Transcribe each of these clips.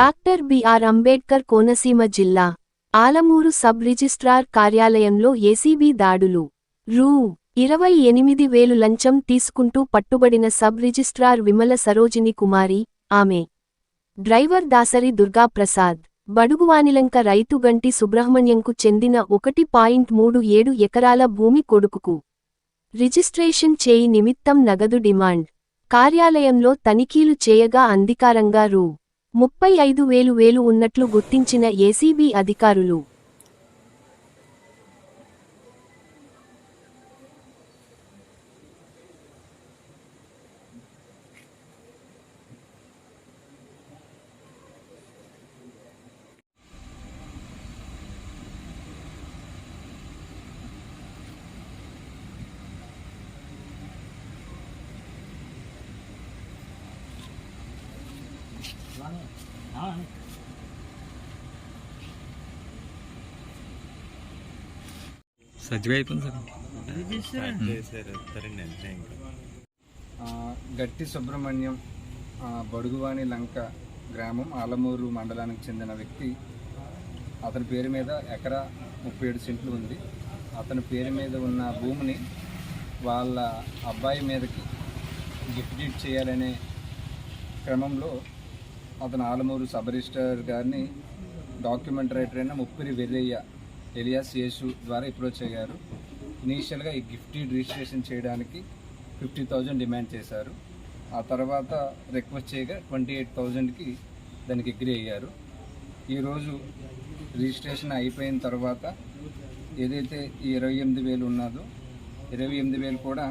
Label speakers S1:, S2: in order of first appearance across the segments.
S1: Doctor BR Ambedkar Konaseema జిల్లా Alamuru sub registrar కార్యాలయంలో ACB దాడులు. రూ. ఇరవై ఎనిమిది వేలు లంచం తీసుకుంటూ పట్టుబడిన సబ్ రిజిస్ట్రార్ విమల సరోజిని కుమారి ఆమె. డ్రైవర్ దాసరి దుర్గాప్రసాద్ బడుగువానిలంక రైతు గంటి సుబ్రహ్మణ్యంకు చెందిన ఒకటి పాయింట్ మూడు ఏడు ఎకరాల భూమి కొడుకుకు. రిజిస్ట్రేషన్ చేయి నిమిత్తం నగదు డిమాండ్. కార్యాలయంలో తనిఖీలు చేయగా అంధికారంగా రూ. ముప్పై ఐదు వేలు వేలు ఉన్నట్లు గుర్తించిన ఏసీబీ అధికారులు.
S2: సర్జరీ అయిపోయింది సార్
S3: ఆ, గట్టి సుబ్రహ్మణ్యం బడుగువాణి లంక గ్రామం ఆలమూరు మండలానికి చెందిన వ్యక్తి. అతని పేరు మీద ఎకరా ముప్పై ఏడు సెంట్లు ఉంది. అతని పేరు మీద ఉన్న భూమిని వాళ్ళ అబ్బాయి మీదకి గిఫ్ట్ చేయాలనే క్రమంలో అతను ఆలమూరు సబ్ రిజిస్టర్ గారిని డాక్యుమెంట్ రైటర్ అయిన ముప్పిరి వెల్లయ్య ఎలియాస్ యేసు ద్వారా అప్రోచ్ అయ్యారు. ఇనీషియల్గా ఈ గిఫ్ట్ రిజిస్ట్రేషన్ చేయడానికి ఫిఫ్టీ థౌజండ్ డిమాండ్ చేశారు. ఆ తర్వాత రిక్వెస్ట్ చేయగా ట్వంటీ ఎయిట్ థౌజండ్కి దానికి అగ్రి అయ్యారు. ఈరోజు రిజిస్ట్రేషన్ అయిపోయిన తర్వాత ఏదైతే ఈ ఇరవై ఎనిమిది వేలు ఉన్నదో ఇరవై ఎనిమిది వేలు కూడా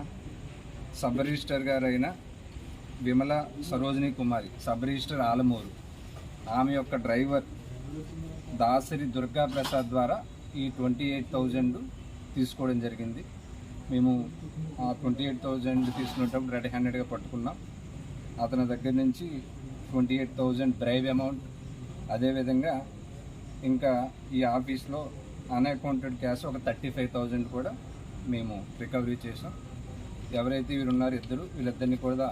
S3: సబ్ రిజిస్టర్ గారు విమల సరోజిని కుమారి సబ్ రిజిస్టర్ ఆలమూరు. ఆమె యొక్క డ్రైవర్ దాసరి దుర్గా ప్రసాద్ ద్వారా ఈ ట్వంటీ ఎయిట్ థౌజండ్ తీసుకోవడం జరిగింది. మేము ఆ ట్వంటీ ఎయిట్ థౌజండ్ తీసుకునేటప్పుడు రెడ్ హ్యాండెడ్గా పట్టుకున్నాం. అతని దగ్గర నుంచి twenty eight thousand drive amount అదేవిధంగా ఇంకా ఈ ఆఫీస్లో అన్అకౌంటెడ్ క్యాష్ ఒక థర్టీ ఫైవ్ థౌజండ్ కూడా మేము రికవరీ చేసాం ఎవరైతే వీరున్నారు ఇద్దరు వీళ్ళిద్దరిని కూడా